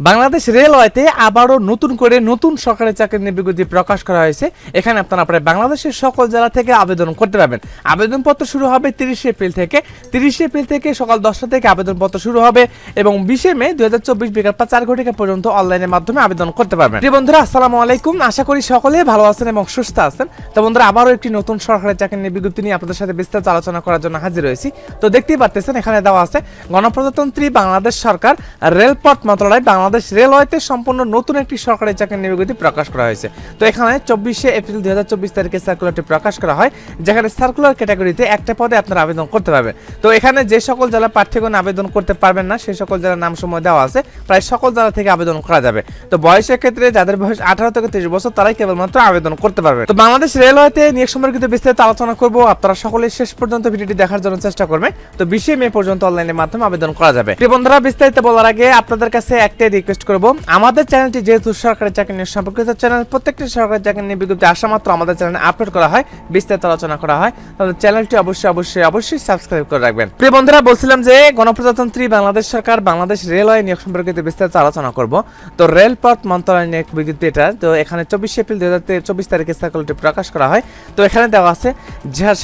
বাংলাদেশ রেলওয়েতে আবারও নতুন করে নতুন সরকারি চাকরির নিয়োগ বিজ্ঞপ্তি প্রকাশ করা হয়েছে। এখানে আপনারা প্রায় বাংলাদেশের সকল জেলা থেকে আবেদন করতে পারবেন। আবেদনপত্র শুরু হবে তিরিশে এপ্রিল থেকে। তিরিশে এপ্রিল থেকে সকাল দশটা থেকে আবেদনপত্র শুরু হবে এবং বিশে মে দুই হাজার চব্বিশ বিকাল চার ঘটিকা পর্যন্ত অনলাইনের মাধ্যমে আবেদন করতে পারবেন। প্রিয় বন্ধুরা, আসসালামু আলাইকুম। আশা করি সকলে ভালো আছেন এবং সুস্থ আছেন। তো বন্ধুরা, আবারও একটি নতুন সরকারি চাকরির নিয়োগ বিজ্ঞপ্তি নিয়ে আপনাদের সাথে বিস্তারিত আলোচনা করার জন্য হাজির হয়েছি তো দেখতেই পারতেছেন, এখানে দেওয়া আছে, গণপ্রজাতন্ত্রী বাংলাদেশ সরকার রেলপথ মন্ত্রণালয় বাংলাদেশ রেলওয়েতে সম্পূর্ণ নতুন একটি সরকারি চাকরির নিয়োগ প্রকাশ করা হয়েছে। তো এখানে চব্বিশে এপ্রিল দুই হাজার চব্বিশ তারিখে সার্কুলারটি প্রকাশ করা হয়, যেখানে সার্কুলার ক্যাটাগরিতে একটা পদে আপনারা আবেদন করতে পারবেন। তো এখানে যে সকল জেলা প্রার্থীগণ আবেদন করতে পারবেন না, সেই সকল জেলার নাম সময় দেওয়া আছে, প্রায় সকল জেলা থেকে আবেদন করা যাবে। তো বয়সের ক্ষেত্রে যাদের বয়স আঠারো থেকে তিরিশ বছর, তারাই কেবলমাত্র আবেদন করতে পারবে। তো বাংলাদেশ রেলওয়েতে নিয়োগ সম্পর্কিত বিস্তারিত আলোচনা করব, আপনারা সকলে শেষ পর্যন্ত ভিডিওটি দেখার জন্য চেষ্টা করবেন। তো বিশে মে পর্যন্ত অনলাইনের মাধ্যমে আবেদন করা যাবে। বন্ধুরা, বিস্তারিত বলার আগে আপনাদের কাছে একটাই রিকোয়েস্ট করব। আমাদের চ্যানেলটি যেহেতু সরকারি চাকরি নিয়ে সম্পর্কিত চ্যানেল প্রত্যেকটি সরকারি চাকরি নিয়ে বিজ্ঞপ্তি আসা মাত্র আমাদের চ্যানেলে আপলোড করা হয়, বিস্তারিত আলোচনা করা হয়। তাহলে চ্যানেলটি অবশ্যই অবশ্যই অবশ্যই সাবস্ক্রাইব করে রাখবেন। প্রিয় বন্ধুরা, বলছিলাম যে গণপ্রজাতন্ত্রী বাংলাদেশ সরকার, বাংলাদেশ রেলওয়ে নিয়োগ সম্পর্কিত বিস্তারিত আলোচনা করব। তো রেলপথ মন্ত্রণালয় নিয়োগ বিজ্ঞপ্তি এটা। তো এখানে চব্বিশে এপ্রিল দু হাজার চব্বিশ তারিখে সার্কুলারটি প্রকাশ করা হয়। তো এখানে দেওয়া আছে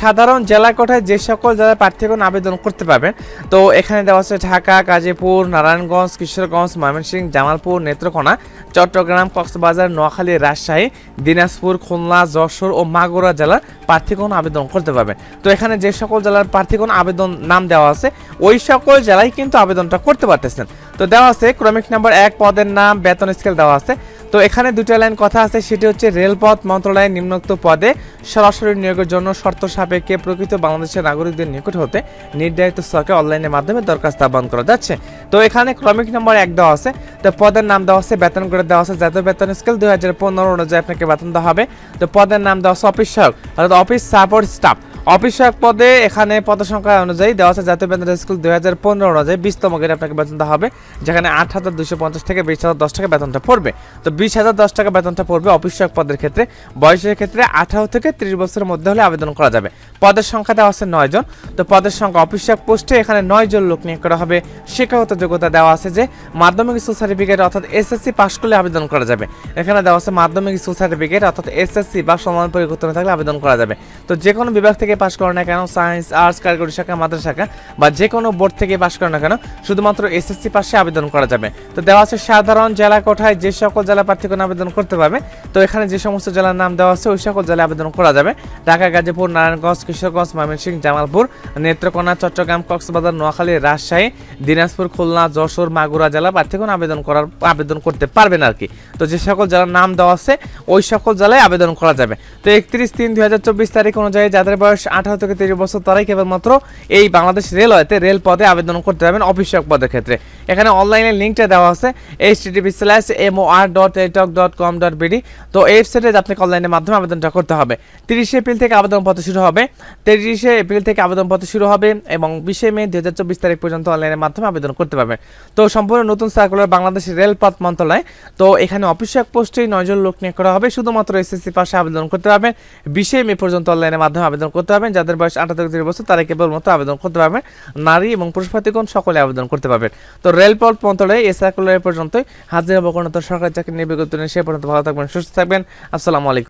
সাধারণ জেলা কোঠায় যে সকল জেলার প্রার্থীগণ আবেদন করতে পারবেন। তো এখানে দেওয়া আছে ঢাকা, গাজীপুর, নারায়ণগঞ্জ, কিশোরগঞ্জ, ময়মনসিংহ জামালপুর, নেত্রকোনা, চট্টগ্রাম, কক্সবাজার, নোয়াখালী, রাজশাহী, দিনাজপুর, খুলনা, যশোর ও মাগুরা জেলার প্রার্থীগণ আবেদন করতে পারবেন। তো এখানে যে সকল জেলার প্রার্থীগণ আবেদন নাম দেওয়া আছে, ওই সকল জেলায় কিন্তু আবেদনটা করতে পারতেছেন। তো দেওয়া আছে, ক্রমিক নাম্বার এক পদের নাম, বেতন স্কেল দেওয়া আছে। তো এখানে দুটো লাইন কথা আছে, সেটি হচ্ছে রেলপথ মন্ত্রণালয়ের নিম্নোক্ত পদে সরাসরি নিয়োগের জন্য শর্ত সাপেক্ষে প্রকৃত বাংলাদেশের নাগরিকদের নিকট হতে নির্ধারিত স্তকে অনলাইনের মাধ্যমে দরখাস্ত আহ্বান করা যাচ্ছে। তো এখানে ক্রমিক নম্বর এক দেওয়া আছে, তো পদের নাম দেওয়া আছে, বেতন করে দেওয়া আছে, জাতীয় বেতন স্কেল দুই হাজার পনেরো অনুযায়ী আপনাকে বেতন দেওয়া হবে। তো পদের নাম দেওয়া আছে অফিস সহায়ক, অর্থাৎ অফিস সাপোর্ট স্টাফ। অফিস সহায়ক পদে এখানে পদ সংখ্যা অনুযায়ী দেওয়া আছে জাতীয় বেতন স্কুল দুই হাজার পনেরো অনুযায়ী বিশতম গ্রেড আপনাকে বেতন দেওয়া হবে, যেখানে আট হাজার দুশো পঞ্চাশ থেকে বিশ হাজার দশ টাকা বেতনটা পড়বে। তো বিশ হাজার দশ টাকা বেতনটা পড়বে অফিস সহায়ক পদের ক্ষেত্রে, বয়সের ক্ষেত্রে আঠারো থেকে ত্রিশ বছরের মধ্যে হলে আবেদন করা যাবে। পদের সংখ্যা দেওয়া আছে নয় জন, তো পদের সংখ্যা অফিস সহায়ক পোস্টে এখানে নয় জন লোক নিয়োগ করা হবে। শিক্ষাগত যোগ্যতা দেওয়া আছে যে মাধ্যমিক স্কুল সার্টিফিকেট অর্থাৎ এসএসসি পাশ করলে আবেদন করা যাবে। এখানে দেওয়া আছে মাধ্যমিক স্কুল সার্টিফিকেট অর্থাৎ এসএসসি বা সমান পরিবর্তনে থাকলে আবেদন করা যাবে। তো যে কোনো বিভাগ থেকে পাশ করে না কেন? সায়েন্স আর্টস কারিগরি শাখা মাদ্রাসা শাখা, বা যে কোনো বোর্ড থেকে পাশ করে না কেন, শুধুমাত্র এসএসসি পাশে আবেদন করা যাবে। তো দেওয়া আছে সাধারণ জেলা কোঠায় যে সকল জেলা প্রার্থীগণ আবেদন করতে পারবে। তো এখানে যে সমস্ত জেলার নাম দেওয়া আছে, ওই সকল জেলায় আবেদন করা যাবে। ঢাকা, গাজীপুর, নারায়ণগঞ্জ, কিশোরগঞ্জ, ময়মনসিংহ, জামালপুর, নেত্রকোনা, চট্টগ্রাম, কক্সবাজার, নোয়াখালী, রাজশাহী, দিনাজপুর, খুলনা, যশোর, মাগুরা জেলা প্রার্থীগণ আবেদন করার, আবেদন করতে পারবেন আর কি। তো যে সকল জেলার নাম দেওয়া আছে, ওই সকল জেলায় আবেদন করা যাবে। তো একত্রিশ তিন দুই হাজার চব্বিশ তারিখ অনুযায়ী যাদের বয়স আঠারো থেকে তিরিশ বছর তারাই কেবলমাত্র এই বাংলাদেশ রেলওয়েতে রেল পদে আবেদন করতে পারবেন অফিসক পদের ক্ষেত্রে। এখানে অনলাইনে লিঙ্কটা দেওয়া আছে H TV slash M O R dot এটক dot com dot BD তো ওয়েবসাইটে আপনাকে অনলাইনের মাধ্যমে আবেদনটা করতে হবে। তিরিশে এপ্রিল থেকে আবেদনপত্র শুরু হবে তিরিশে এপ্রিল থেকে আবেদনপত্র শুরু হবে এবং বিশে মে দুই হাজার চব্বিশ তারিখ পর্যন্ত অনলাইনের মাধ্যমে আবেদন করতে পারবেন। তো সম্পূর্ণ নতুন সার্কুলার বাংলাদেশ রেলপথ মন্ত্রণালয়। তো এখানে অফিসিয়াক পোস্টেই নয়জন লোক নিয়োগ করা হবে, শুধুমাত্র এসএসসি পাশে আবেদন করতে পারবেন। বিশে মে পর্যন্ত অনলাইনের মাধ্যমে আবেদন করতে পারবেন, যাদের বয়স আঠারো থেকে তিরিশ বছর, তারা কেবলমাত্র আবেদন করতে পারবেন। নারী এবং পুরুষ প্রার্থীগণ সকলে আবেদন করতে পারবেন। তো রেলপথ মন্ত্রণালয়ে এ সার্কুলার পর্যন্তই। হাজির হব কোনো সরকারি চাকরি নিয়ে বিজ্ঞপ্তি সে পর্যন্ত ভালো থাকবেন, সুস্থ থাকবেন। আসসালামু আলাইকুম।